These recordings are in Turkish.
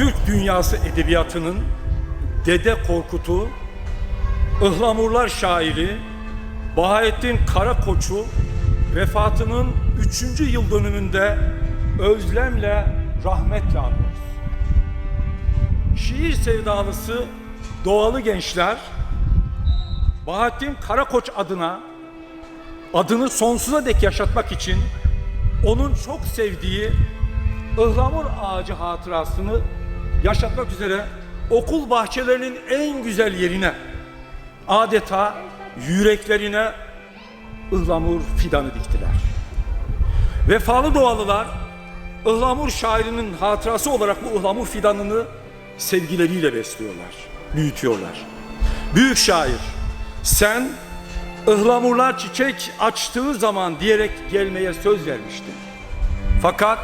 Türk dünyası edebiyatının Dede Korkut'u, Ihlamurlar şairi Bahattin Karakoç'u vefatının 3. yıl dönümünde özlemle rahmetle anıyoruz. Şiir sevdalısı doğalı gençler Bahattin Karakoç adına adını sonsuza dek yaşatmak için onun çok sevdiği ıhlamur ağacı hatırasını yaşatmak üzere okul bahçelerinin en güzel yerine adeta yüreklerine ıhlamur fidanı diktiler. Vefalı doğalılar ıhlamur şairinin hatırası olarak bu ıhlamur fidanını sevgileriyle besliyorlar, büyütüyorlar. Büyük şair sen ıhlamurlar çiçek açtığı zaman diyerek gelmeye söz vermiştin. Fakat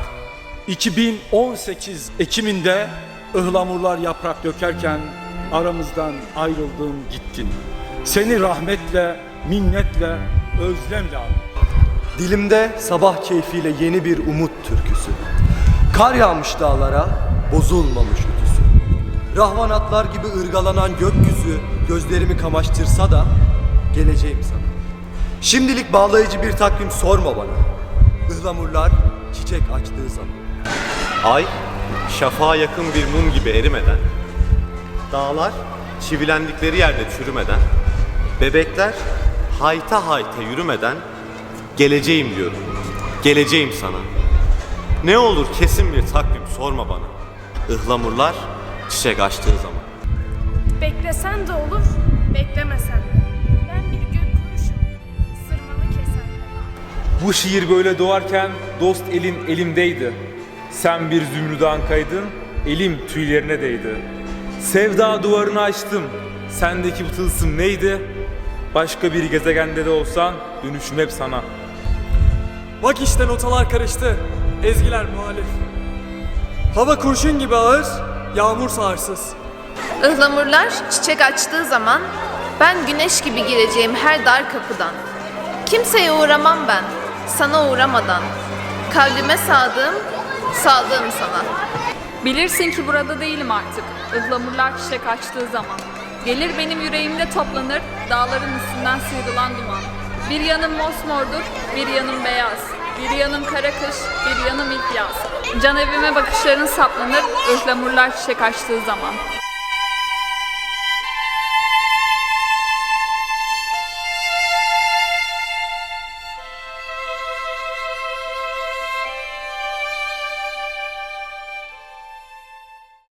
2018 Ekim'inde ıhlamurlar yaprak dökerken aramızdan ayrıldın gittin. Seni rahmetle, minnetle, özlemle andım. Dilimde sabah keyfiyle yeni bir umut türküsü. Kar yağmış dağlara, bozulmamış ütüsü. Rahvanatlar gibi ırgalanan gökyüzü gözlerimi kamaştırsa da geleceğim sana. Şimdilik bağlayıcı bir takvim sorma bana. Ihlamurlar çiçek açtığı zaman. Ay, şafağa yakın bir mum gibi erimeden, dağlar çivilendikleri yerde çürümeden, bebekler hayta hayta yürümeden geleceğim diyorum. Geleceğim sana. Ne olur kesin bir takvim sorma bana. Ihlamurlar çiçek açtığı zaman. Beklesen de olur, beklemesen de. Ben bir gök kuruşum, sırmanı kesen de. Bu şiir böyle doğarken dost elin elimdeydi. Sen bir zümrüdan kaydın, elim tüylerine değdi. Sevda duvarını açtım, sendeki bu tılsım neydi? Başka bir gezegende de olsan dönüşüm hep sana. Bak işte notalar karıştı. Ezgiler muhalif. Hava kurşun gibi ağır, yağmur sağırsız. Ihlamurlar çiçek açtığı zaman ben güneş gibi gireceğim her dar kapıdan. Kimseye uğramam ben, sana uğramadan. Kalbime sadığım, sadığım sana. Bilirsin ki burada değilim artık. Ihlamurlar çiçek açtığı zaman. Gelir benim yüreğimde toplanır, dağların üstünden sıyrılan duman. Bir yanım mosmordur, bir yanım beyaz. Bir yanım kara kış, bir yanım ilk yaz. Can evime bakışların saplanır, ıhlamurlar çiçek açtığı zaman.